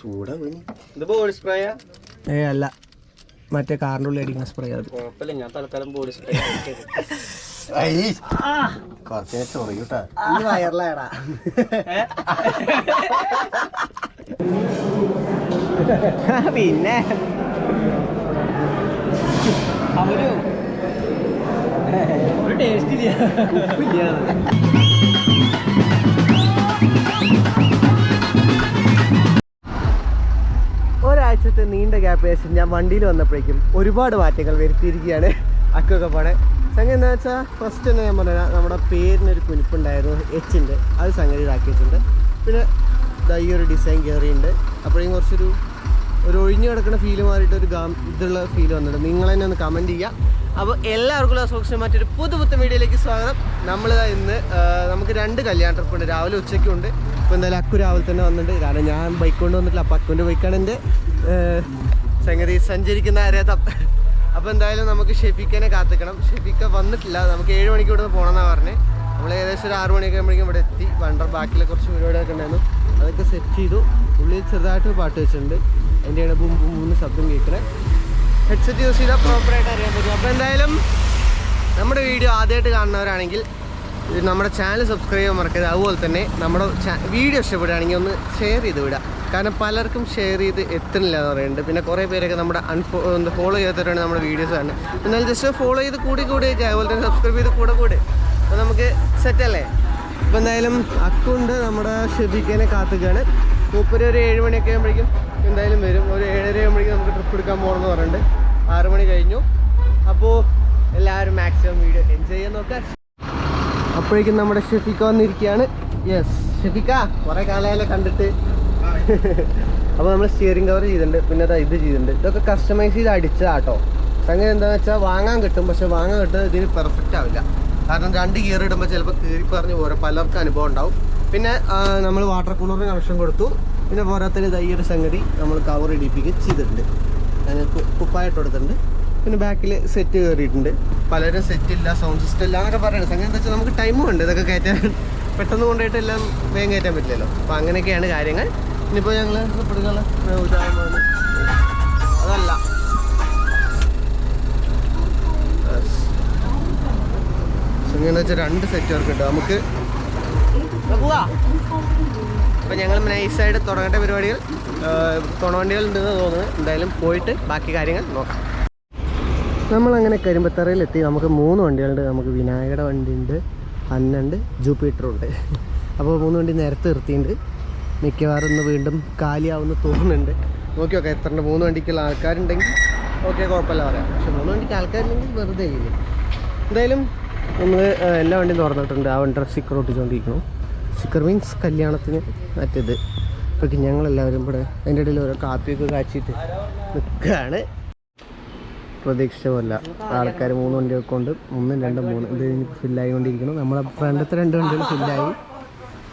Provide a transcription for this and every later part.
ചൂടാ പോയി. ഇത് ബോഡി സ്പ്രേയാ ഏ അല്ല. മറ്റേ കാറിന്റെ ഉള്ളിൽ അടിക്കുന്ന സ്പ്രേ അത്. കുഴപ്പമില്ല ഞാൻ തൽക്കാലം ബോഡി സ്പ്രേ കുറച്ചിനെ ചൊറിയൂട്ടാ ഈ വയറിലാടാ പിന്നെ. അവർ ഒരു ടേസ്റ്റ് ഇല്ല. ഒരാഴ്ചത്തെ നീണ്ട ഗ്യാപ്പ് ശേഷം ഞാൻ വണ്ടിയിൽ വന്നപ്പോഴേക്കും ഒരുപാട് മാറ്റങ്ങൾ വരുത്തിയിരിക്കുകയാണ് അക്കൊക്കെ പാടെ സംഗതി എന്താ വെച്ചാൽ ഫസ്റ്റ് തന്നെ ഞാൻ പറഞ്ഞ നമ്മുടെ പേരിനൊരു കുനിപ്പുണ്ടായിരുന്നു എച്ചിന്റെ അത് സംഗതി ഇതാക്കി വെച്ചിട്ടുണ്ട് പിന്നെ ഈ ഒരു ഡിസൈൻ കയറിയുണ്ട് അപ്പോഴേക്കും കുറച്ചൊരു ഒരു ഒഴിഞ്ഞു കിടക്കുന്ന ഫീൽ മാറിയിട്ട് ഒരു ഗാം ഇതുള്ള ഫീൽ വന്നിട്ടുണ്ട്. നിങ്ങൾ തന്നെ ഒന്ന് കമന്റ് ചെയ്യുക അപ്പോൾ എല്ലാവർക്കും സോക്ഷൻ മറ്റൊരു പുതു പുത്തൻ വീഡിയോയിലേക്ക് സ്വാഗതം. നമ്മൾ ഇന്ന് നമുക്ക് രണ്ട് കല്യാണ ട്രിപ്പുണ്ട്. രാവിലെ ഉച്ചയ്ക്കും ഇപ്പോൾ എന്തായാലും അക്കു രാവിലെ തന്നെ വന്നിട്ടുണ്ട്. കാരണം ഞാൻ ബൈക്ക് കൊണ്ട് വന്നിട്ടില്ല. അപ്പോൾ അക്കുവിന്റെ ബൈക്കാണ് എന്റെ സംഗതി. സഞ്ചരിക്കുന്ന രഥം അപ്പോൾ എന്തായാലും നമുക്ക് ഷെഫിക്കനെ കാത്തിക്കണം. ഷെഫിക്ക വന്നിട്ടില്ല. നമുക്ക് ഏഴ് മണിക്ക് ഇവിടെ നിന്ന് പോകണമെന്നാണ് പറഞ്ഞത് നമ്മൾ ഏകദേശം ഒരു ആറ് മണിയൊക്കെ ആകുമ്പോഴേക്കും ഇവിടെ എത്തി. വണ്ടർ ബാക്കിലെ കുറച്ച് പരിപാടിയൊക്കെ ഉണ്ടായിരുന്നു. അതൊക്കെ സെറ്റ് ചെയ്തു. ഉള്ളിൽ ചെറുതായിട്ട് പാട്ട് വെച്ചിട്ടുണ്ട്. എന്റെ ആണ് ബും ബും ശബ്ദം കേൾക്കണേ. ഹെഡ്സെറ്റ് യൂസ് ചെയ്താൽ പ്രോപ്പറായിട്ട് അറിയാൻ പറ്റും. അപ്പോൾ എന്തായാലും നമ്മുടെ വീഡിയോ ആദ്യമായിട്ട് കാണുന്നവരാണെങ്കിൽ നമ്മുടെ ചാനൽ സബ്സ്ക്രൈബ് ചെയ്യാൻ മറക്കരുത്. അതുപോലെ തന്നെ നമ്മുടെ വീഡിയോ ഇഷ്ടപ്പെടുകയാണെങ്കിൽ ഒന്ന് ഷെയർ ചെയ്ത് വിടുക. കാരണം പലർക്കും ഷെയർ ചെയ്ത് എത്തുന്നില്ല എന്ന് പറയുന്നുണ്ട്. പിന്നെ കുറേ പേരൊക്കെ നമ്മുടെ അൺഫോ ഫോളോ ചെയ്യാത്തവരാണ് നമ്മുടെ വീഡിയോസ് കാണുന്നത്. എന്നാലും ജസ്റ്റ് ഫോളോ ചെയ്ത് കൂടി കൂടി അതുപോലെ തന്നെ സബ്സ്ക്രൈബ് ചെയ്ത് കൂടെ കൂടെ. അപ്പോൾ നമുക്ക് സെറ്റല്ലേ അപ്പോൾ എന്തായാലും അക്കുണ്ട് നമ്മുടെ ഷെബിക്കനെ കാത്തുകയാണ് മൂപ്പര് ഒരു ഏഴ് മണിയൊക്കെ ആകുമ്പോഴേക്കും എന്തായാലും വരും. ഒരു ഏഴര ആകുമ്പോഴേക്കും നമുക്ക് ട്രിപ്പ് എടുക്കാൻ പോകണമെന്ന് പറഞ്ഞിട്ടുണ്ട്. ആറ് മണി കഴിഞ്ഞു. അപ്പോൾ എല്ലാവരും മാക്സിമം വീഡിയോ എൻജോയ് ചെയ്യാൻ നോക്കാം അപ്പോഴേക്കും നമ്മുടെ ഷെഫിക്ക വന്നിരിക്കുകയാണ്. യെസ് ഷെഫിക്ക കുറേ കാലമായാലും കണ്ടിട്ട്. അപ്പോൾ നമ്മൾ സ്റ്റിയറിംഗ് കവർ ചെയ്തിട്ടുണ്ട്. പിന്നെ ദാ ഇത് ചെയ്തിട്ടുണ്ട്. ഇതൊക്കെ കസ്റ്റമൈസ് ചെയ്ത് അടിച്ചതാട്ടോ. സംഗതി എന്താണെന്ന് വെച്ചാൽ വാങ്ങാൻ കിട്ടും പക്ഷെ വാങ്ങാൻ കിട്ടുന്നത് ഇതിന് പെർഫെക്റ്റ് ആവില്ല. കാരണം രണ്ട് ഗിയർ ഇടുമ്പോൾ ചിലപ്പോൾ കീറി പറഞ്ഞ് പോരാ പലർക്കും അനുഭവം ഉണ്ടാവും. പിന്നെ നമ്മൾ വാട്ടർ കൂളറിന് കണക്ഷൻ കൊടുത്തു. പിന്നെ പോരാത്തതിന് ഇതായി ഒരു സംഗതി നമ്മൾ കവർ ഇടിപ്പിക്കുകയും ചെയ്തിട്ടുണ്ട്. അതിന് കുപ്പായിട്ട് കൊടുത്തിട്ടുണ്ട്. പിന്നെ ബാക്കിൽ സെറ്റ് കയറിയിട്ടുണ്ട് പലരും സെറ്റ് ഇല്ല സൗണ്ട് സിസ്റ്റം ഇല്ല എന്നൊക്കെ പറയുന്നത് സംഗതി എന്താ വെച്ചാൽ നമുക്ക് ടൈമും ഉണ്ട് ഇതൊക്കെ കയറ്റാൻ. പെട്ടെന്ന് കൊണ്ടുപോയിട്ട് എല്ലാം വേഗം കയറ്റാൻ പറ്റില്ലല്ലോ. അപ്പോൾ അങ്ങനെയൊക്കെയാണ് കാര്യങ്ങൾ. ഇനിയിപ്പോൾ ഞങ്ങൾ ഇഷ്ടപ്പെടുകള അതല്ല. സംഗതി വെച്ചാൽ രണ്ട് സെറ്റ് വർക്ക് ഉണ്ട്. നമുക്ക് അപ്പം ഞങ്ങൾ നൈസായിട്ട് തുടങ്ങേണ്ട പരിപാടികൾ. തുണവണ്ടികൾ ഉണ്ടെന്ന് തോന്നുന്നു എന്തായാലും പോയിട്ട് ബാക്കി കാര്യങ്ങൾ നോക്കാം. നമ്മളങ്ങനെ കരിമ്പത്തറയിലെത്തി. നമുക്ക് മൂന്ന് വണ്ടികളുണ്ട്. നമുക്ക് വിനായകയുടെ വണ്ടിയുണ്ട് അന്നുണ്ട് ജൂപ്പിറ്ററുണ്ട്. അപ്പോൾ മൂന്ന് വണ്ടി നേരത്തെ നിർത്തിയിട്ടുണ്ട്. മിക്കവാറും ഇന്ന് വീണ്ടും കാലിയാവുന്ന തോന്നുന്നുണ്ട്. നോക്കി നോക്കാം എത്ര മൂന്ന് വണ്ടിക്കുള്ള ആൾക്കാരുണ്ടെങ്കിൽ. ഓക്കെ കുഴപ്പമില്ല പറയാം. പക്ഷെ മൂന്ന് വണ്ടിക്ക് ആൾക്കാരുണ്ടെങ്കിൽ വെറുതെ ഇല്ലേ എന്തായാലും നമ്മൾ എല്ലാ വണ്ടിയും തുറന്നിട്ടുണ്ട്. ആ വണ്ടി സ്റ്റിക്കർ ഒട്ടിച്ചുകൊണ്ടിരിക്കുന്നു സ്റ്റിക്കർ മീൻസ് കല്യാണത്തിന് മറ്റേത്. ഇപ്പോഴേക്ക് ഞങ്ങളെല്ലാവരും ഇവിടെ അതിന്റെ ഇടയിൽ ഓരോ കാപ്പിയൊക്കെ കാച്ചിട്ട് നിൽക്കുകയാണ്. പ്രതീക്ഷിച്ച പോലെ ആൾക്കാർ മൂന്ന് വണ്ടിയൊക്കെ വെക്കൊണ്ട് ഒന്നും രണ്ടും മൂന്ന് ഇത് കഴിഞ്ഞ് ഫില്ലായിക്കൊണ്ടിരിക്കണം നമ്മളെ ഫ്രണ്ടത്തെ രണ്ട് വണ്ടികൾ ഫില്ലായി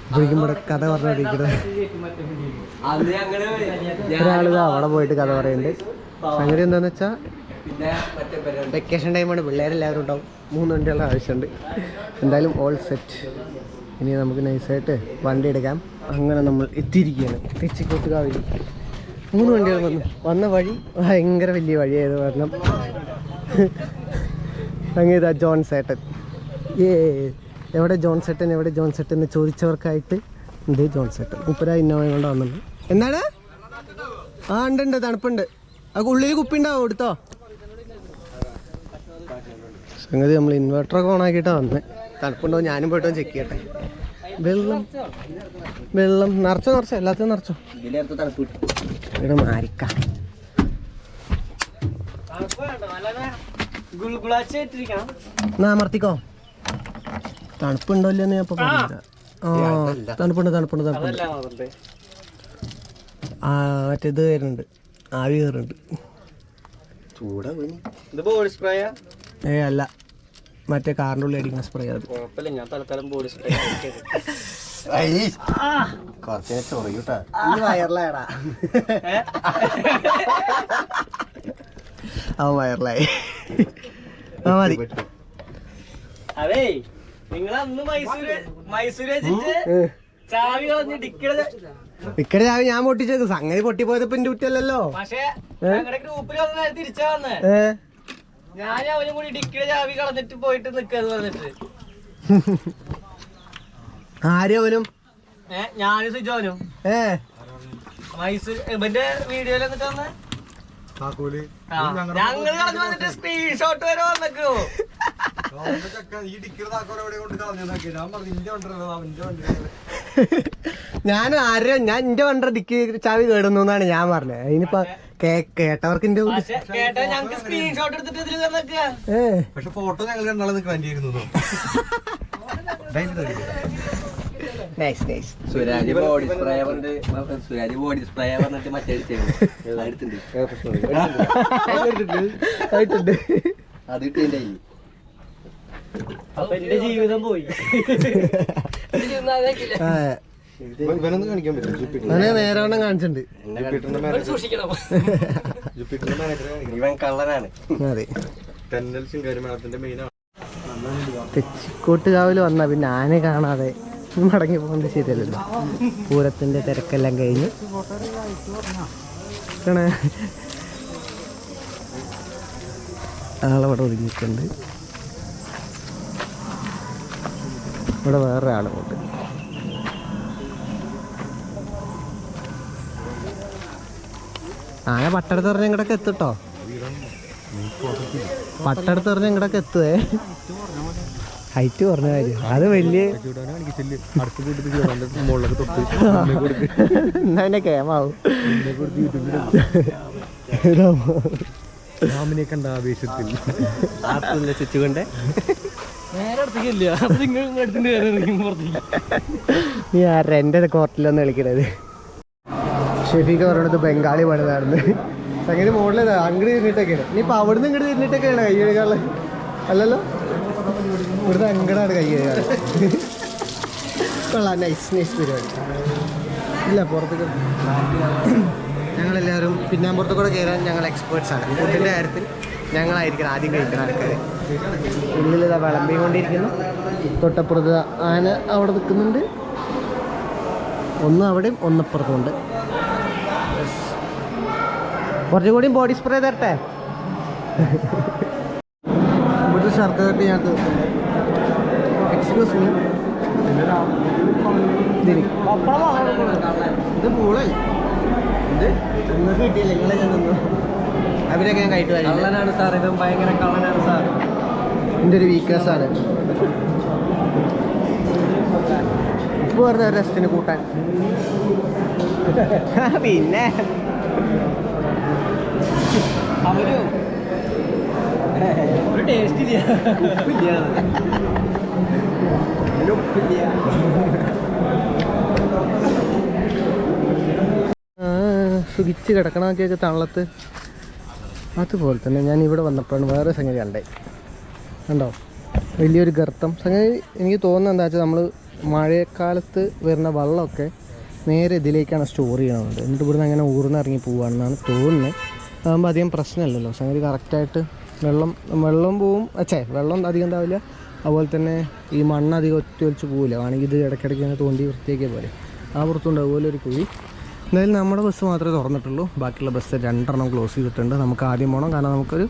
ഇപ്പോഴേക്കും ഇവിടെ കഥ പറഞ്ഞോണ്ടിരിക്കുന്നത് ഒരാളിത് അവിടെ പോയിട്ട് കഥ പറയുന്നുണ്ട്. സംഗതി എന്താണെന്ന് വെച്ചാൽ വെക്കേഷൻ ടൈമാണ് പിള്ളേരെല്ലാവരും ഉണ്ടാവും. മൂന്ന് വണ്ടികളുടെ ആവശ്യമുണ്ട്. എന്തായാലും ഓൾ സെറ്റ് ഇനി നമുക്ക് നൈസായിട്ട് വണ്ടി എടുക്കാം. അങ്ങനെ നമ്മൾ എത്തിയിരിക്കുകയാണ്. തെച്ചിക്കോട്ടുകാവിൽ മൂന്ന് വണ്ടികൾ വന്നു. വന്ന വഴി ഭയങ്കര വലിയ വഴിയായത് കാരണം അങ്ങനെ ഇതാ ജോൺ സേട്ടൻ. ഏ എവിടെ ജോൺ സേട്ടൻ എവിടെ ജോൺ സേട്ടൻ എന്ന് ചോദിച്ചവർക്കായിട്ട് എന്ത് ജോൺ സേട്ടൻ? മുപ്പര ഇന്നോവയും കൊണ്ട് വന്നിട്ടുണ്ട് എന്താണ് ആ ഉണ്ട് ഉണ്ട് തണുപ്പുണ്ട്. ആ ഉള്ളിൽ കുപ്പി ഉണ്ടാവും എടുത്തോ? സംഗതി നമ്മൾ ഇൻവെർട്ടറൊക്കെ ഓൺ ആക്കിയിട്ടാണ് വന്നത് തണുപ്പുണ്ടോ? ഞാനും പോയിട്ടോ ചെക്ക് ചെയ്യട്ടെ. വെള്ളം. വെള്ളം. നിറച്ചോ നിറച്ചോ? എല്ലാത്തിനും നിറച്ചോ? ഇവിടെ മാരിക്ക. അമർത്തിക്കോ തണുപ്പുണ്ടോ ഇല്ലെന്ന് ഞാൻ ഇപ്പൊ പറഞ്ഞില്ല. ആ. തണുപ്പുണ്ട് തണുപ്പുണ്ട് തണുപ്പുണ്ട്. ആ മറ്റേ ആ മറ്റേത് വരുന്നുണ്ട്. ആവി കയറുന്നുണ്ട്. ചൂടാ പോയി ഇത് ബോഡി സ്പ്രേയാ? ഏ അല്ല. മറ്റേ കാറിന്റെ ഉള്ളിൽ അടിക്കുന്ന സ്പ്രേ അത് കുഴപ്പമില്ല ഞാൻ തൽക്കാലം ബോഡി സ്പ്രേ ചൊറിയൂട്ടാ. അവൻ വയറിലായി. ആ മതി. അതേ നിങ്ങൾ അന്ന് മൈസൂര് മൈസൂര് വെച്ചിട്ട് ചാവി കളഞ്ഞ് ഡിക്കട ഇക്കടെ ചാവി ഞാൻ പൊട്ടിച്ചത്. സംഗതി പൊട്ടിപ്പോയത് ഇപ്പൊ എന്റെ കുറ്റല്ലല്ലോ പക്ഷേ ഗ്രൂപ്പിൽ തിരിച്ചാ വന്നേ. ഞാൻ അവനും കൂടി ഡിക്കിയുടെ ചാവി കളഞ്ഞിട്ട് പോയിട്ട് നിക്കാന്ന് പറഞ്ഞിട്ട്. ആരും അവനും? ഏഹ് ഞാനും സുജോനും ഏ. മൈസൂർ ഇവന്റെ വീഡിയോയിൽ എന്നിട്ട് വന്നേ? ഞങ്ങൾ കളഞ്ഞു വന്നിട്ട് സ്ക്രീൻഷോട്ട് വരെ വന്നേക്കോ. ഞാൻ ആരും ഞാൻ എന്റെ വണ്ടി ഡിക്കി ചാവി കേടുന്നു എന്നാണ് ഞാൻ പറഞ്ഞത്. അതിനിപ്പോ കേട്ടവർക്ക് പക്ഷെ ഫോട്ടോ ഞങ്ങൾ രണ്ടാളെ നിൽക്കാണ്ടിരുന്നു സുരാജ് ബോഡി സ്പ്രേ പറഞ്ഞിട്ട് സുരാജ് ബോഡി സ്പ്രേ പറഞ്ഞിട്ട് മറ്റേ അടുത്തുണ്ട് ആയിട്ടുണ്ട് അത് കിട്ടിയതിന്റെ അപ്പൊ എന്റെ ജീവിതം പോയി. ഇവനൊന്നും കാണിക്കാൻ പറ്റും. ജുപ്പിറ്റർ അവനെ നേരവണ്ണം കാണിച്ചിട്ടുണ്ട്. ജുപ്പിറ്ററിന്റെ മാനേജർ. സൂക്ഷിക്കണം. ജുപ്പിറ്ററിന്റെ മാനേജറെ കാണിക്കണം. ഇവൻ കള്ളനാണ്. അതെ. തെന്നൽ ശിങ്കാരി മേളത്തിന്റെ മെയിൻ തെച്ചിക്കോട്ട് കാവിൽ വന്ന പിന്നെ ആനെ കാണാതെ മടങ്ങി പോകുന്നത് ശരിയല്ലല്ലോ. പൂരത്തിന്റെ തിരക്കെല്ലാം കഴിഞ്ഞ്. ആളവിടെ ഒതുങ്ങിയിട്ടുണ്ട്. ഇവിടെ വേറെ ആളുമുണ്ട് ആന പട്ടടത്ത് പറഞ്ഞ ഇങ്ങടൊക്കെ എത്തുട്ടോ? പട്ടടത്ത് പറഞ്ഞ ഇങ്ങടൊക്കെ എത്തുവേ. ഹൈറ്റ് കുറഞ്ഞ കാര്യം. അത് വലിയ എന്നാ പിന്നെ കേമാവും രാമനെ കണ്ട ആവേശത്തിൽ നീ ആരുടെ എന്റെ കോർട്ടിലൊന്നും കളിക്കണത്. ഷെഫീക്ക് പറയണത് ബംഗാളി പണിതായിരുന്നു സംഗീത മുകളിൽ അങ്ങോട്ട് തിരിഞ്ഞിട്ടൊക്കെയാണ് ഇനിയിപ്പോൾ അവിടുന്ന് ഇങ്ങോട്ട് തിരിഞ്ഞിട്ടൊക്കെയാണ് കൈ കഴുകാനുള്ളത് അല്ലല്ലോ? ഇവിടുന്ന് അങ്ങടാണ് കൈ കഴുകാറ് കൊള്ളാം. നൈസ് നൈസ് പരിപാടി. ഇല്ല പുറത്തേക്ക്. ഞങ്ങളെല്ലാവരും പിന്നാമ്പുറത്ത് കൂടെ കയറാൻ ഞങ്ങൾ എക്സ്പേർട്സ് ആണ്. ഫുഡിന്റെ കാര്യത്തിൽ ഞങ്ങളായിരിക്കണം ആദ്യം കഴിക്കുന്ന ആൾക്കാർ ഉള്ളിലിതാ വിളമ്പിക്കൊണ്ടിരിക്കുന്നു തൊട്ടപ്പുറത്ത് ആന അവിടെ നിൽക്കുന്നുണ്ട്. ഒന്ന് അവിടെയും ഒന്നപ്പുറത്തുമുണ്ട് കുറച്ചുകൂടി ബോഡി സ്പ്രേ തരട്ടെ. ഇവിടുത്തെ ശർക്കര കട്ടി ഞാൻ എക്സ്ക്യൂസ് മീ ഇത് പൂളേ. ഇത് നിങ്ങൾക്ക് കിട്ടിയില്ല? നിങ്ങളെ ഞാൻ തന്നു. അവരൊക്കെ ഞാൻ കഴിച്ചു കള്ളനാണ് സാർ ഇതും ഭയങ്കര കള്ളനാണ് സാർ എന്റെ ഒരു വീക്ക്നെസ് ആണ്. ഉപ്പ് ഒരു രസത്തിന് കൂട്ടാൻ. പിന്നെ? അവർ ഒരു ടേസ്റ്റ് ഇല്ല. ആ, സുഖിച്ച് കിടക്കണ കേക്ക് തള്ളത്ത് അതുപോലെ തന്നെ ഞാൻ ഇവിടെ വന്നപ്പോഴാണ് വേറെ സംഗതി കണ്ടേ. കണ്ടോ? വലിയൊരു ഗർത്തം. സംഗതി എനിക്ക് തോന്നുന്നത് എന്താ വെച്ചാൽ നമ്മൾ മഴക്കാലത്ത് വരുന്ന വെള്ളമൊക്കെ നേരെ ഇതിലേക്കാണ് സ്റ്റോർ ചെയ്യണത്. എന്നിട്ട് ഇവിടുന്ന് അങ്ങനെ ഊർന്നിറങ്ങി പോവുകയാണെന്നാണ് തോന്നുന്നത്. അതാകുമ്പോൾ അധികം പ്രശ്നമില്ലല്ലോ. സംഗതി കറക്റ്റായിട്ട് വെള്ളം വെള്ളം പോവും. അച്ഛേ വെള്ളം അധികം ഉണ്ടാവില്ല അതുപോലെ തന്നെ ഈ മണ്ണ് അധികം ഒറ്റ ഒലിച്ച് പോവില്ല. ആണെങ്കിൽ ഇത് ഇടയ്ക്കിടയ്ക്ക് ഇങ്ങനെ തോണ്ടി വൃത്തിയാക്കിയ പോലെ ആ പുറത്തുണ്ട് അതുപോലെ ഒരു കുഴി. എന്തായാലും നമ്മുടെ ബസ് മാത്രമേ തുറന്നിട്ടുള്ളൂ. ബാക്കിയുള്ള ബസ് രണ്ടെണ്ണം ക്ലോസ് ചെയ്തിട്ടുണ്ട്. നമുക്ക് ആദ്യം പോകണം കാരണം നമുക്കൊരു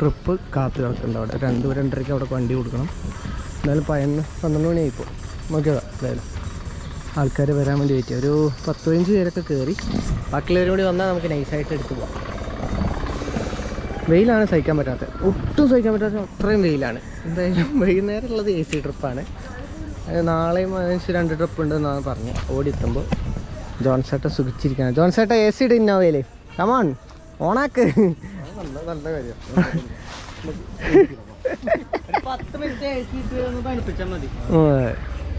ട്രിപ്പ് കാത്തു കിടക്കുന്നുണ്ട് അവിടെ. രണ്ട് രണ്ടരയ്ക്ക് അവിടെ വണ്ടി കൊടുക്കണം. എന്തായാലും പതിനൊന്ന് പന്ത്രണ്ട് മണിയായിപ്പോൾ നോക്കിയതാ എന്തായാലും ആൾക്കാർ വരാൻ വേണ്ടി വെയിറ്റ് ഒരു പത്ത് പതിനഞ്ച് പേരൊക്കെ കയറി ബാക്കിയുള്ളവരും കൂടി വന്നാൽ നമുക്ക് നൈസായിട്ട് എടുത്തു പോകാം വെയിലാണ് സഹിക്കാൻ പറ്റാത്തത്. ഒട്ടും സഹിക്കാൻ പറ്റാത്ത അത്രയും വെയിലാണ്. എന്തായാലും വൈകുന്നേരം ഉള്ളത് എ സി ട്രിപ്പാണ് നാളെയും അതിനനുസരിച്ച് രണ്ട് ട്രിപ്പ് ഉണ്ട് എന്നാണ് പറഞ്ഞത് ഓടി എത്തുമ്പോൾ ജോൺസേട്ട സുഖിച്ചിരിക്കുകയാണ് ജോൺസേട്ട എ സി ഇട്ട് ഇന്നോവയിലേ കമോൺ ഓണാക്ക്. നല്ല കാര്യം.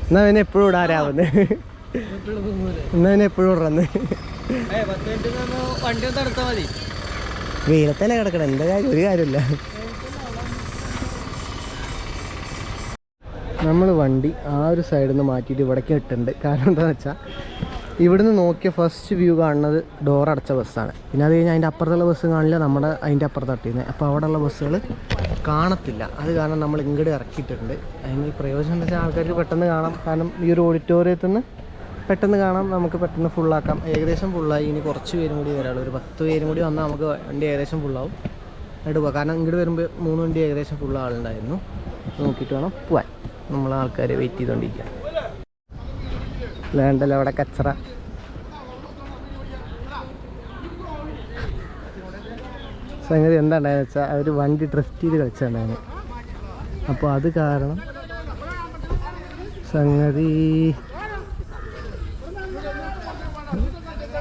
എന്നാ പിന്നെ എപ്പോഴും ഇടാരാവുന്നത് എന്നാ പിന്നെ എപ്പോഴും ഇടന്ന് വണ്ടി ഒന്ന് തടുത്താൽ മതി. വെയിലത്തന്നെ കിടക്കണം? എന്താ കാര്യം? ഒരു കാര്യമില്ല. നമ്മൾ വണ്ടി ആ ഒരു സൈഡിൽ നിന്ന് മാറ്റിയിട്ട് ഇവിടേക്ക് ഇട്ടുണ്ട് കാരണം എന്താണെന്ന് വെച്ചാൽ ഇവിടുന്ന് നോക്കിയ ഫസ്റ്റ് വ്യൂ കാണുന്നത് ഡോർ അടച്ച ബസ്സാണ് പിന്നെ അത് കഴിഞ്ഞാൽ അതിന്റെ അപ്പുറത്തുള്ള ബസ് കാണില്ല നമ്മുടെ അതിന്റെ അപ്പുറത്ത് തട്ടിയിരുന്നത് അപ്പോൾ അവിടെയുള്ള ബസ്സുകൾ കാണത്തില്ല. അത് കാരണം നമ്മൾ ഇങ്ങോട്ട് ഇറക്കിയിട്ടുണ്ട്. അതിന് പ്രയോജനം എന്താ വെച്ചാൽ ആൾക്കാർക്ക് പെട്ടെന്ന് കാണാം. കാരണം ഈ ഒരു ഓഡിറ്റോറിയത്തിൽ നിന്ന് പെട്ടെന്ന് കാണാം നമുക്ക് പെട്ടെന്ന് ഫുള്ളാക്കാം ഏകദേശം ഫുള്ളായി ഇനി കുറച്ച് പേരും കൂടി വരാളു ഒരു പത്ത് പേരും കൂടി വന്നാൽ നമുക്ക് വണ്ടി ഏകദേശം ഫുള്ളാവും എന്നിട്ട് പോകാം കാരണം ഇങ്ങോട്ട് വരുമ്പോൾ മൂന്ന് വണ്ടി ഏകദേശം ഫുൾ ആളുണ്ടായിരുന്നു. നോക്കിയിട്ട് വേണം പോവാൻ. നമ്മൾ ആൾക്കാരെ വെയിറ്റ് ചെയ്തുകൊണ്ടിരിക്കുക വേണ്ടല്ലോ അവിടെ കച്ചറ. സംഗതി എന്താണ്ടായെന്ന് വെച്ചാൽ അവർ വണ്ടി ഡ്രിഫ്റ്റ് ചെയ്ത് കളിച്ചിട്ടുണ്ടായിരുന്നു അപ്പോൾ അത് കാരണം സംഗതി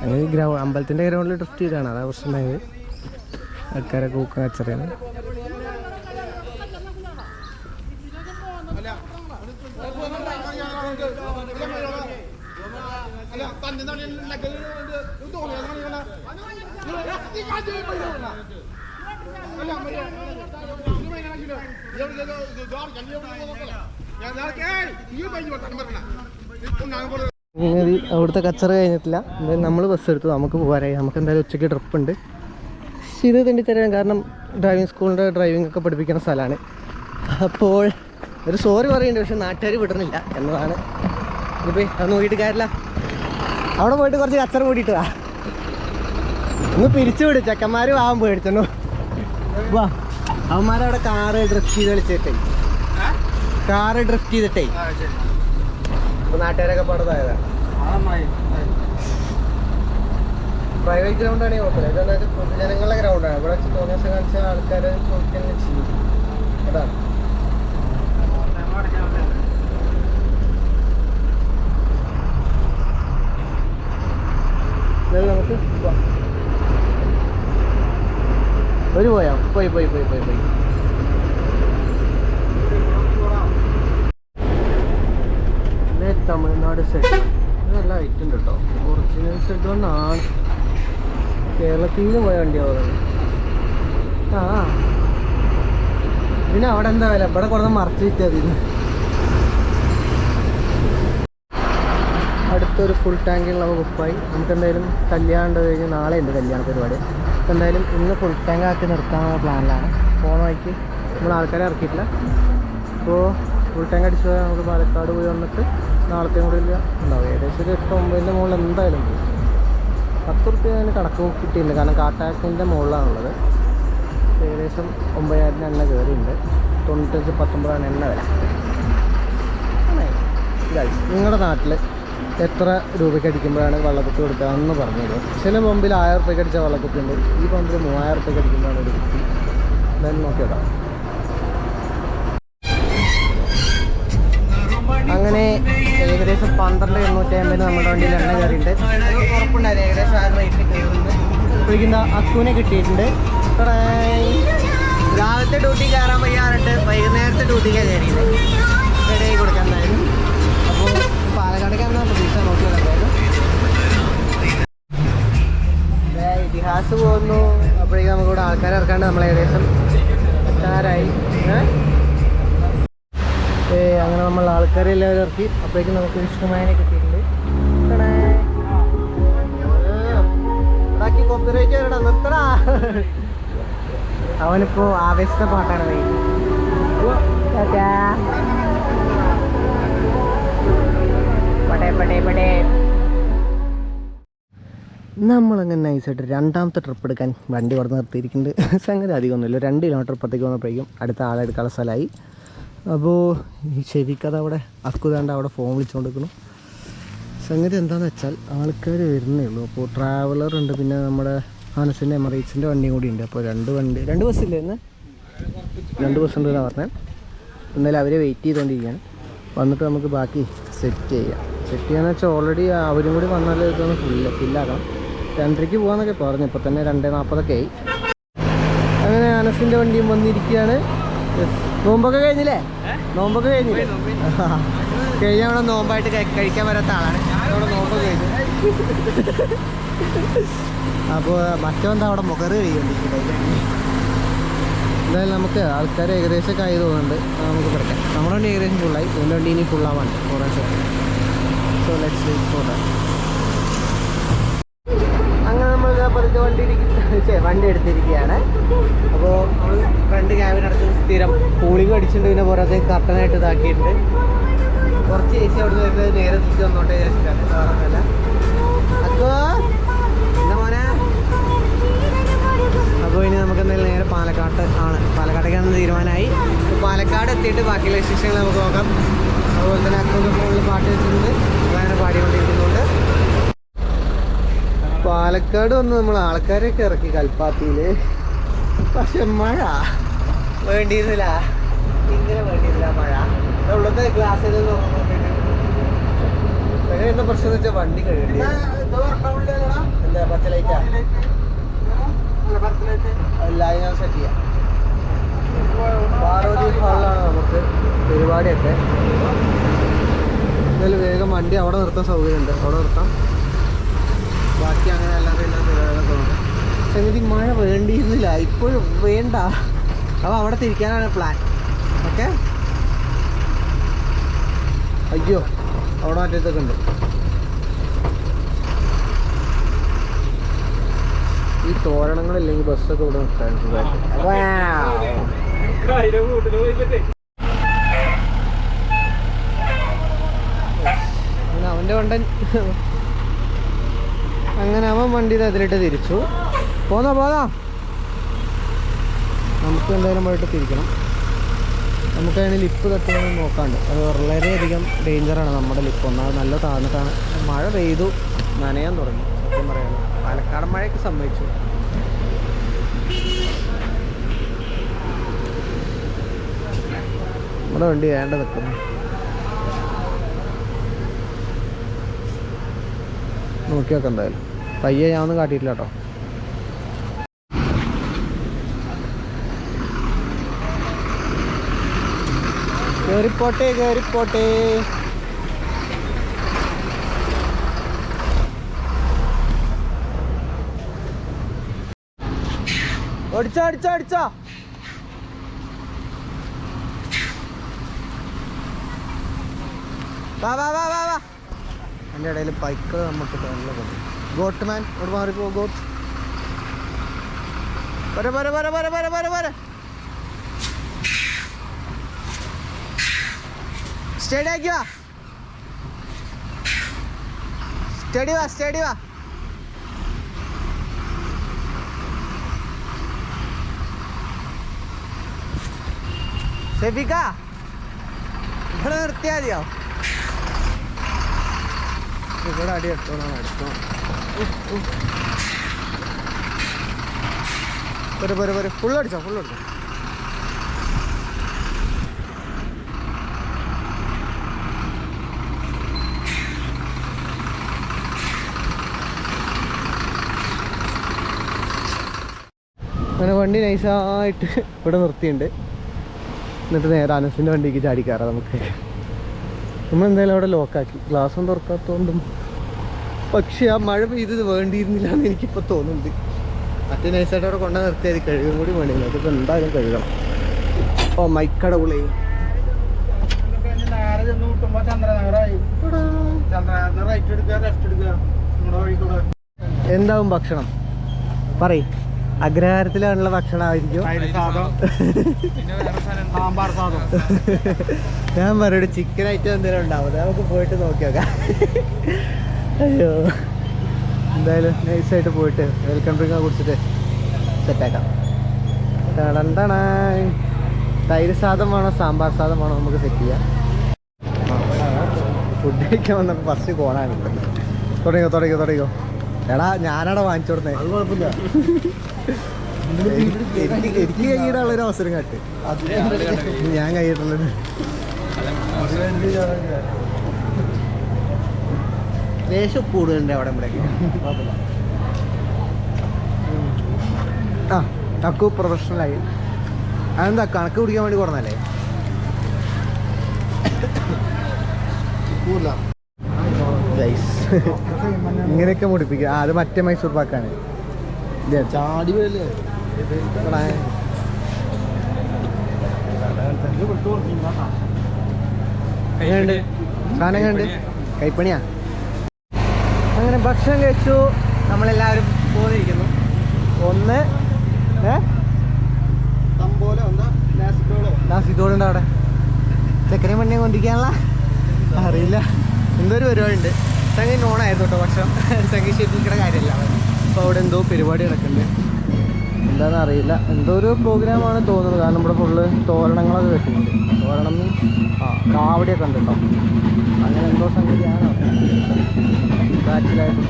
അങ്ങനെ ഗ്രൗണ്ട് അമ്പലത്തിന്റെ ഗ്രൗണ്ടിൽ ഡ്രിഫ്റ്റ് ചെയ്താണ് അതാ പ്രശ്നം ഉണ്ടായത് ആൾക്കാരെ കൂക്ക കച്ചറയാണ് സംഗതി അവിടുത്തെ കച്ചറ കഴിഞ്ഞിട്ടില്ല. എന്തായാലും നമ്മൾ ബസ് എടുത്തു. നമുക്ക് പോകാനായി. നമുക്ക് എന്തായാലും ഉച്ചയ്ക്ക് ട്രിപ്പ് ഉണ്ട്. പക്ഷേ ഇത് തണ്ടി തരാൻ കാരണം ഡ്രൈവിംഗ് സ്കൂളിന്റെ ഡ്രൈവിംഗ് ഒക്കെ പഠിപ്പിക്കുന്ന സ്ഥലമാണ്. അപ്പോൾ ഒരു സോറി പറയുന്നുണ്ട്. പക്ഷെ നാട്ടുകാർ വിടുന്നില്ല എന്നതാണ്. ഇതിപ്പോൾ അത് നോക്കിയിട്ട് കാര്യമില്ല. അവിടെ പോയിട്ട് കുറച്ച് കച്ചറ കൂടിയിട്ട് വാ. ഒന്ന് പിരിച്ചു വിടും. ചെക്കന്മാർ ആവാൻ പേടിച്ചോ വാ. അവന്മാരവിടെ കാറ് ഡ്രിഫ്റ്റ് ചെയ്ത് കളിച്ചിട്ടേ. കാറ് ഡ്രിഫ്റ്റ് ചെയ്തിട്ടേ. അപ്പൊ നാട്ടുകാരൊക്കെ പടതായതാണ് പ്രൈവറ്റ് ഗ്രൗണ്ടാണ് കുഴപ്പമില്ല. ഇതെന്ന് വെച്ചാൽ പൊതുജനങ്ങളുടെ ഗ്രൗണ്ടാണ് ഇവിടെ തോന്നിയ കാണിച്ച ആൾക്കാർ ചോദിക്കാൻ ചെയ്യും. അതാണ് നമുക്ക്. ഒരു പോയാ? പോയി പോയി പോയി പോയി പോയി ഇത് തമിഴ്നാട് സെറ്റ് നല്ല ഐറ്റം ഉണ്ട് കേട്ടോ ഒറിജിനൽ സെറ്റ് കൊണ്ടാണ് കേരളത്തിൽ നിന്ന് പോയ വണ്ടിയാവുന്നത് ആ. പിന്നെ അവിടെ എന്താ വില? ഇവിടെ കുറച്ച് മറച്ചു വിറ്റാൽ മതി. അടുത്തൊരു ഫുൾ ടാങ്കിനുള്ള ഉപ്പായി നമുക്ക് എന്തായാലും കല്യാണം കഴിഞ്ഞ് നാളെ ഉണ്ട് കല്യാണ പരിപാടി. അപ്പോൾ എന്തായാലും ഇന്ന് ഫുൾ ടാങ്ക് ആക്കി നിർത്താനുള്ള പ്ലാനിലാണ് പോകുന്ന വഴിക്ക് നമ്മൾ ആൾക്കാരെ ഇറക്കിയിട്ടില്ല. അപ്പോൾ ഫുൾ ടാങ്ക് അടിച്ചു പോയാൽ നമുക്ക് പാലക്കാട് പോയി വന്നിട്ട് നാളത്തെ കൂടി ഇല്ല. ഉണ്ടാവും. ഏകദേശം ഒരു എട്ട് ഒമ്പതിന്റെ മുകളിൽ എന്തായാലും പോകും പത്ത് റുപ്യ അതിന് കണക്ക് കിട്ടിയില്ല കാരണം കാട്ടാക്കിന്റെ മുകളിലാണുള്ളത് ഏകദേശം ഒമ്പതിനായിരം എണ്ണ കയറിയിട്ടുണ്ട്. തൊണ്ണൂറ്റഞ്ച് പത്തൊമ്പതാണ് എണ്ണ വില. നിങ്ങളുടെ നാട്ടിൽ എത്ര രൂപയ്ക്ക് അടിക്കുമ്പോഴാണ് വെള്ളക്കുപ്പി കൊടുക്കാമെന്ന് പറഞ്ഞു തരും ചില പമ്പിൽ ആയിരം റുപ്യക്ക് അടിച്ച വെള്ളക്കുപ്പി ഉണ്ട് ഈ പമ്പിൽ മൂവായിരം റുപ്യക്ക് അടിക്കുമ്പോഴാണ് ഒരു കുപ്പി. എന്തായാലും നോക്കിയോക്കാം. പന്ത്രണ്ട് എണ്ണൂറ്റി അമ്പതിന് നമ്മുടെ വണ്ടിയിൽ എണ്ണ കയറിയിട്ടുണ്ട്. ഇപ്പോഴേക്കും അക്കുവിനെ കിട്ടിയിട്ടുണ്ട്. ടടായ്. രാവിലത്തെ ഡ്യൂട്ടി കയറാൻ വയ്യാറുണ്ട് വൈകുന്നേരത്തെ ഡ്യൂട്ടിക്കാണ് കയറിയത്. ഇടയിൽ കൊടുക്കാൻ എന്തായാലും. അപ്പോൾ പാലക്കാട് എന്നാ പ്രതീക്ഷ. നോക്കി എന്തായാലും. ഇതിഹാസ് പോകുന്നു. അപ്പോഴേക്കും നമുക്കിവിടെ ആൾക്കാരെ ഇറക്കാണ്ട് നമ്മൾ ഏകദേശം എത്താറായി. ഏ? ആൾക്കാരെ എല്ലാവരും ഇറക്കി അപ്പോഴേക്കും നമുക്ക് വിഷ്ണുമായനെ കിട്ടിയിട്ടുണ്ട്. അവനിപ്പോ ആവേശത്തെ പാട്ടാണ് പടേ പടേ പടേ. നമ്മളങ്ങനെ നൈസായിട്ട് രണ്ടാമത്തെ ട്രിപ്പ് എടുക്കാൻ വണ്ടി ഇവിടെ നിർത്തിയിരിക്കുന്നുണ്ട്. സംഗതി അധികമൊന്നുമില്ല. രണ്ട് കിലോമീറ്റർ ഇപ്പുറത്തേക്ക് വന്നപ്പോഴേക്കും അടുത്ത ആളെടുക്കാനുള്ള സ്ഥലമായി. അപ്പോൾ ഈ ചെവിക്കഥ അവിടെ അക്കുതാണ്ട് അവിടെ ഫോൺ വിളിച്ചുകൊണ്ടിരിക്കുന്നു സംഗതി എന്താണെന്ന് വെച്ചാൽ ആൾക്കാർ വരുന്നേ ഉള്ളൂ. അപ്പോൾ ട്രാവലർ ഉണ്ട് പിന്നെ നമ്മുടെ ഹാനസിന്റെ എമറേറ്റ്സിന്റെ വണ്ടിയും കൂടി ഉണ്ട്. അപ്പോൾ രണ്ട് വണ്ടി രണ്ട് ബസ്സില്ലേ ഇന്ന്? രണ്ട് ബസ് ഉണ്ട് എന്നാണ് പറഞ്ഞത് എന്നാലും അവരെ വെയിറ്റ് ചെയ്തുകൊണ്ടിരിക്കുകയാണ് വന്നിട്ട് നമുക്ക് ബാക്കി സെറ്റ് ചെയ്യാം. സെറ്റ് ചെയ്യാന്ന് വെച്ചാൽ ഓൾറെഡി അവരും കൂടി വന്നാലേ ഇതൊന്ന് ഫുള്ള് ഫില്ലാക്കാം രണ്ടരയ്ക്ക് പോകാന്നൊക്കെ പറഞ്ഞു. ഇപ്പോൾ തന്നെ രണ്ട് നാൽപ്പതൊക്കെ ആയി. അങ്ങനെ അനസിന്റെ വണ്ടിയും വന്നിരിക്കുകയാണ്. നോമ്പൊക്കെ കഴിഞ്ഞില്ലേ? നോമ്പൊക്കെ കഴിഞ്ഞില്ലേ? കഴിഞ്ഞ. അവിടെ നോമ്പായിട്ട് കഴി- കഴിക്കാൻ വരാത്ത ആളാണ്. അവിടെ നോമ്പ് കഴിഞ്ഞു. അപ്പോൾ മറ്റവന്താ അവിടെ മുഖറ് കഴിയുന്നുണ്ട് എന്തായാലും നമുക്ക് ആൾക്കാർ ഏകദേശമൊക്കെ ആയി തോന്നുന്നുണ്ട്. നമുക്ക് കിടക്കാം. നമ്മുടെ വണ്ടി ഏകദേശം ഫുള്ളായി എന്റെ വണ്ടി ഇനി ഫുള്ളാവാണ്ട് കുറേ സോ ലെറ്റ്സ് അങ്ങനെ നമ്മൾ പറഞ്ഞ വണ്ടി ഇരിക്കുന്ന വണ്ടി എടുത്തിരിക്കുകയാണ്. അപ്പോൾ നമ്മൾ ഫ്രണ്ട് ക്യാബിനടച്ച് സ്ഥിരം കൂളിംഗ് അടിച്ചിട്ടുണ്ട് പിന്നെ പോരാതെ കർട്ടനായിട്ട് ഇതാക്കിയിട്ടുണ്ട്. കുറച്ച് ഏസി അവിടെ നിന്ന് വരുന്നത് നേരെ തിരിച്ച് വന്നോട്ടെ അക്കോ എന്താ മോനെ? അപ്പോൾ ഇനി നമുക്ക് എന്തായാലും നേരെ പാലക്കാട്ട് ആണ്. പാലക്കാട്ടേക്കാണ് തീരുമാനമായി. പാലക്കാട് എത്തിയിട്ട് ബാക്കിയുള്ള വിശേഷങ്ങൾ നമുക്ക് നോക്കാം. അതുപോലെ തന്നെ അക്കൗണ്ട് ഫോണിൽ പാട്ട് വെച്ചിട്ടുണ്ട്. അങ്ങനെ പാടിക്കൊണ്ടിരിക്കുന്നുണ്ട് പാലക്കാട് വന്ന് നമ്മൾ ആൾക്കാരെയൊക്കെ ഇറക്കി കൽപ്പാത്തിയിൽ പക്ഷെ മഴ. വേണ്ടിയിരുന്നില്ല. ഇങ്ങനെ വേണ്ടിയിരുന്നില്ല മഴ. ഉള്ളത് ഗ്ലാസ്സിൽ എന്താ പ്രശ്നം വെച്ചാൽ വണ്ടി കഴുകി എന്താ പച്ച ലൈറ്റാ അല്ല അത് ഞാൻ സെറ്റ് ചെയ്യാം. പാർവതി ഹാളിലാണ് നമുക്ക് പരിപാടിയൊക്കെ. എന്തായാലും വേഗം വണ്ടി അവിടെ നിർത്താൻ സൗകര്യമുണ്ട്. അവിടെ നിർത്താം ബാക്കി അങ്ങനെ അല്ലാതെ എല്ലാ പരിപാടികളൊക്കെ ഉണ്ട് സംഗതി മഴ വേണ്ടിയിരുന്നില്ല. ഇപ്പോഴും വേണ്ട. അപ്പോൾ അവിടെ തിരിക്കാനാണ് പ്ലാൻ ഓക്കെ അയ്യോ അവിടെ മറ്റേതൊക്കെ ഉണ്ട്. ഈ തോരണങ്ങളില്ലെങ്കിൽ ബസ്സൊക്കെ ഇവിടെ നിർത്താൻ അവന്റെ വണ്ടൻ അങ്ങനെ അവൻ വണ്ടിയിൽ അതിലിട്ട് തിരിച്ചു. പോന്നോ പോന്നോ നമുക്ക് എന്തായാലും പോയിട്ട് തിരിക്കണം. നമുക്ക് അതിന് ലിപ്പ് തട്ടുന്നത് നോക്കാണ്ട്. അത് വളരെയധികം ഡേഞ്ചറാണ് നമ്മുടെ ലിപ്പ് ഒന്നാമത് നല്ല താഴ്ന്നിട്ടാണ് മഴ പെയ്തു നനയാൻ തുടങ്ങി. സത്യം പറയുന്നത് പാലക്കാട് മഴയൊക്കെ സംഭവിച്ചു. നമ്മുടെ വണ്ടി വേണ്ട നിൽക്കുന്നു. നോക്കി നോക്കാം എന്തായാലും. പയ്യെ ഞാൻ ഒന്നും കാട്ടിയിട്ടില്ല കേട്ടോ. കയറിപ്പോട്ടെ കയറിപ്പോട്ടെ ഓടിച്ചോ അടിച്ചോ അടിച്ചോ. വാ വാ വാ വാ അതിന്റെ ഇടയിൽ പൈക്കൾ നമുക്ക് തോന്നുന്നു കൊണ്ട് ഗോട്ട് മാൻ ഇവിടെ മാറിപ്പോ ഗോട്ട് പോരെ പോരെ പോരെ പോരെ പോരെ പോരെ പോരെ സ്റ്റഡി ആക്കി വാ. സ്റ്റഡി വാ സ്റ്റഡി വാ. ഷെഫിക്ക ഇവിടെ നിർത്തിയാൽ മതിയോ? ഇവിടെ അടി എടുത്തോളാം എടുത്തോ പോരെ പോരെ പോരെ ഫുള്ള് അടിച്ചോ. അങ്ങനെ വണ്ടി നൈസായിട്ട് ഇവിടെ നിർത്തിയിട്ടുണ്ട്. എന്നിട്ട് നേരെ അനസിന്റെ വണ്ടിക്ക് ചാടിക്കാറാം നമുക്ക്. നമ്മളെന്തായാലും അവിടെ ലോക്കാക്കി ഗ്ലാസ്സും തുറക്കാത്തതുകൊണ്ടും പക്ഷേ ആ മഴ പെയ്തത് വേണ്ടിയിരുന്നില്ല എന്ന് എനിക്കിപ്പോൾ തോന്നുന്നുണ്ട്. മറ്റേ നൈസായിട്ട് അവിടെ കൊണ്ടു നിർത്തിയത് കഴുകും കൂടി വേണ്ടിയിരുന്നു അതിപ്പോൾ എന്തായാലും കഴുകണം ഓ മൈക്കട ഉള്ളേ നേരെ ചെന്ന് മുട്ടുമ്പോ ചന്ദ്രനഗറായി ചന്ദ്രനഗറിന് റൈറ്റ് എടുക്കുക ലെഫ്റ്റ് എടുക്കുക നമ്മുടെ വഴി കൂടെ എന്താവും ഭക്ഷണം? പറയ്. അഗ്രഹാരത്തിലാണുള്ള ഭക്ഷണമായിരിക്കും. ഞാൻ പറയൂ ചിക്കൻ ഐറ്റം എന്തെങ്കിലും ഉണ്ടാവും. നമുക്ക് പോയിട്ട് നോക്കി നോക്കാം. അയ്യോ. എന്തായാലും നൈസായിട്ട് പോയിട്ട് വെൽക്കം ഡ്രിങ്ക് കുടിച്ചിട്ട് സെറ്റാക്കാം ടണണ്ടണ തൈര് സാധം വേണോ സാമ്പാർ സാധം വേണോ നമുക്ക് സെറ്റ് ചെയ്യാം. ഫുഡ് കഴിക്കാൻ വന്നപ്പോൾ ഫസ്റ്റ് കോണാണ് തുടങ്ങിയോ തുടങ്ങിയോ തുടങ്ങിയോ എടാ ഞാനാടാ വാങ്ങിച്ചു കൊടുത്തേ. എനിക്ക് എനിക്ക് കൈയിടാനുള്ള ഒരു അവസരം കാട്ട്. ഞാൻ കൈയിട്ടുള്ളത് ലേശം ഉപ്പ് കൂടുതലുണ്ട് അവിടെ ഇവിടെ. ആ അക്കു പ്രൊഫഷണലായി. അതെന്താ കണക്ക് പിടിക്കാൻ വേണ്ടി കൊടുന്നല്ലേ ഗൈസ് ഇങ്ങനെയൊക്കെ മുടിപ്പിക്കുക. അത് മറ്റേ മൈസൂർ പാക്കാണ്. ഇത് ചാടി സാധനം കൈപ്പണിയാ? അങ്ങനെ ഭക്ഷണം കഴിച്ചു. നമ്മളെല്ലാവരും പോന്നിരിക്കുന്നു. ഒന്ന് ഏ? തമ്പോലോ എന്താ? നാസിക്കോളോ ദാസിക്കോടുണ്ട് അവിടെ. ചെക്കനെ മണ്ണിയെ കൊണ്ടിരിക്കാനുള്ള? അറിയില്ല. എന്തോ ഒരു പരിപാടി ഉണ്ട് സംഗതി നോണായിരുന്നു കേട്ടോ പക്ഷെ സംഗതി ശരിക്കുന്ന കാര്യമില്ല അപ്പോൾ അവിടെ എന്തോ പരിപാടി നടക്കുന്നുണ്ട് എന്താണെന്ന് അറിയില്ല. എന്തോ ഒരു പ്രോഗ്രാമാണ് തോന്നുന്നത്. കാരണം ഇവിടെ ഫുള്ള് തോരണങ്ങളൊക്കെ കെട്ടുന്നുണ്ട് തോരണം ആ കാവടിയൊക്കെ ഉണ്ട് കേട്ടോ. അങ്ങനെ എന്തോ സംഗതിയാണ് ബാക്കിലായിട്ട്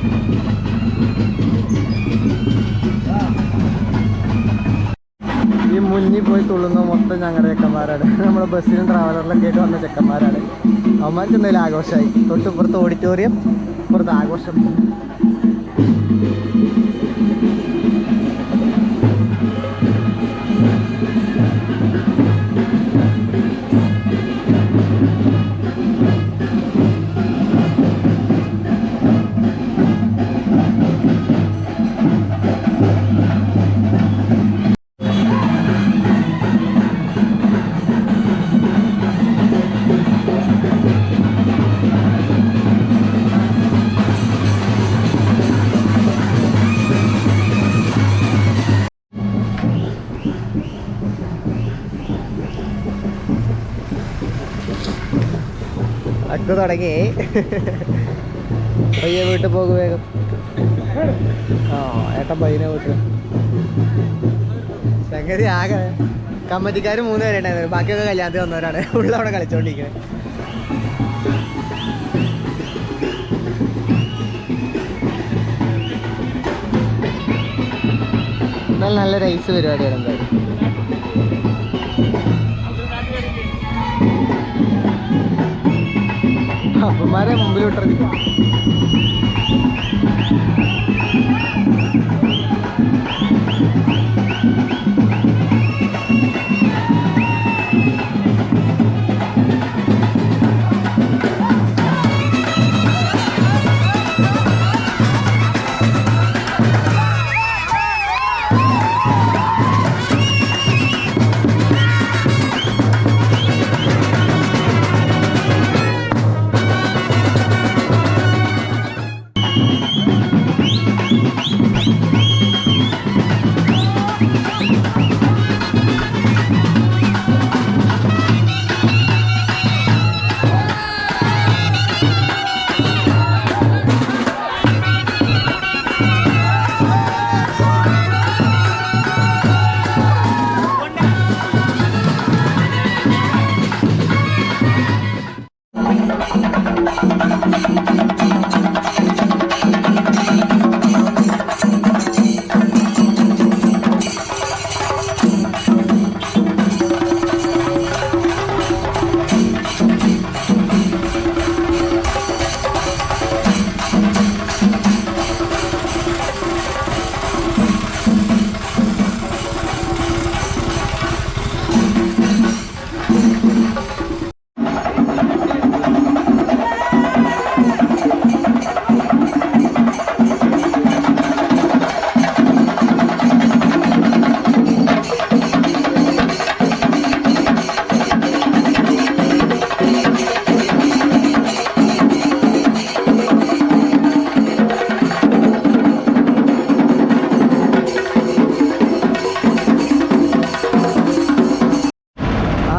ഈ മുന്നിൽ പോയി തുള്ളുന്ന മൊത്തം ഞങ്ങളുടെ ചെക്കന്മാരാണ്. നമ്മുടെ ബസ്സിലും ട്രാവലറിലൊക്കെ ആയിട്ട് വന്ന ചെക്കന്മാരാണ്. അവന്മാർക്ക് എന്തായാലും ആഘോഷമായി. തൊട്ടിപ്പുറത്ത് ഓഡിറ്റോറിയം ഇപ്പുറത്ത് ആഘോഷം. തുടങ്ങി. പയ്യെ വീട്ടിൽ പോകും വേഗം. ആ ഏട്ടൻ പയ്യനെ വീട്ടിൽ. സംഗതി ആകെ കമ്മറ്റിക്കാർ മൂന്ന് പേരുണ്ടായിരുന്നു ബാക്കിയൊക്കെ കല്യാണത്തിൽ വന്നവരാണ്. ഉള്ളവിടെ കളിച്ചോണ്ടിരിക്കുന്നത് നല്ല നല്ല റേസ് പരിപാടിയാണ് എന്തായാലും. അപ്പന്മാരെ മുമ്പിലോട്ടിറങ്ങി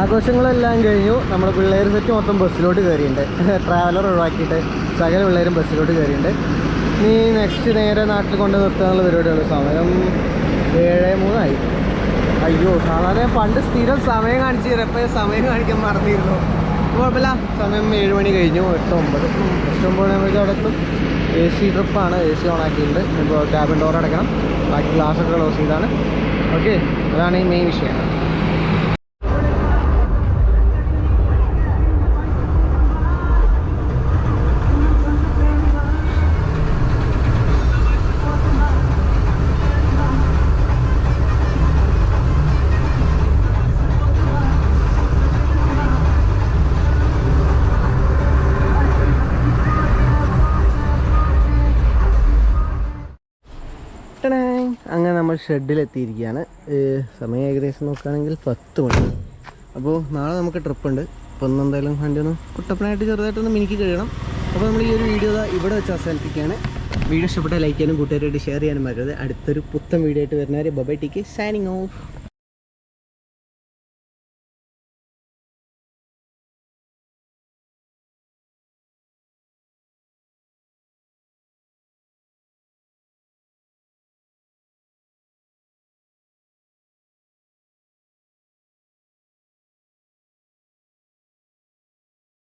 ആഘോഷങ്ങളെല്ലാം കഴിഞ്ഞു. നമ്മുടെ പിള്ളേർ സെറ്റ് മൊത്തം ബസ്സിലോട്ട് കയറിയിട്ടുണ്ട് ട്രാവലർ ഒഴിവാക്കിയിട്ട് സകല പിള്ളേരും ബസ്സിലോട്ട് കയറിയിട്ടുണ്ട് നീ നെക്സ്റ്റ് നേരെ നാട്ടിൽ കൊണ്ട് നിർത്താനുള്ള പരിപാടിയുള്ളൂ സമയം ഏഴ് മൂന്നായി. അയ്യോ സാധാരണ പണ്ട് സ്ഥിരം സമയം കാണിച്ചു തരാം. ഇപ്പം സമയം കാണിക്കാൻ മറന്നിരുന്നു. കുഴപ്പമില്ല. സമയം ഏഴ് മണി കഴിഞ്ഞു. എട്ട് ഒമ്പത്. എട്ട് ഒമ്പത് മണിക്ക് അവിടെ എ സി ട്രിപ്പാണ് എ സി ഓൺ ആക്കിയിട്ടുണ്ട്. ഇപ്പോൾ ക്യാബിൻ ഡോർ അടയ്ക്കണം. ബാക്കി ഗ്ലാസ്സൊക്കെ ക്ലോസ് ചെയ്താണ്. ഓക്കെ അതാണ് ഈ മെയിൻ വിഷയം. ഷെഡിലെത്തിയിരിക്കുകയാണ്. സമയം ഏകദേശം നോക്കുകയാണെങ്കിൽ പത്ത് മണി. അപ്പോൾ നാളെ നമുക്ക് ട്രിപ്പുണ്ട്. അപ്പോൾ ഒന്ന് എന്തായാലും വണ്ടി ഒന്ന് കുട്ടപ്പനായിട്ട് ചെറുതായിട്ടൊന്ന് മിനിക്ക് കഴിയണം. അപ്പോൾ നമ്മൾ ഈ ഒരു വീഡിയോ ഇവിടെ വെച്ച് അവസാനിപ്പിക്കുകയാണ്. വീഡിയോ ഇഷ്ടപ്പെട്ട ലൈക്ക് ചെയ്യാനും കൂട്ടുകാരായിട്ട് ഷെയർ ചെയ്യാനും മറക്കരുത്. അടുത്തൊരു പുത്തൻ വീഡിയോ ആയിട്ട് വരുന്നവരെ ബബൈ ടിക്ക് സൈനിങ് ഓഫ്.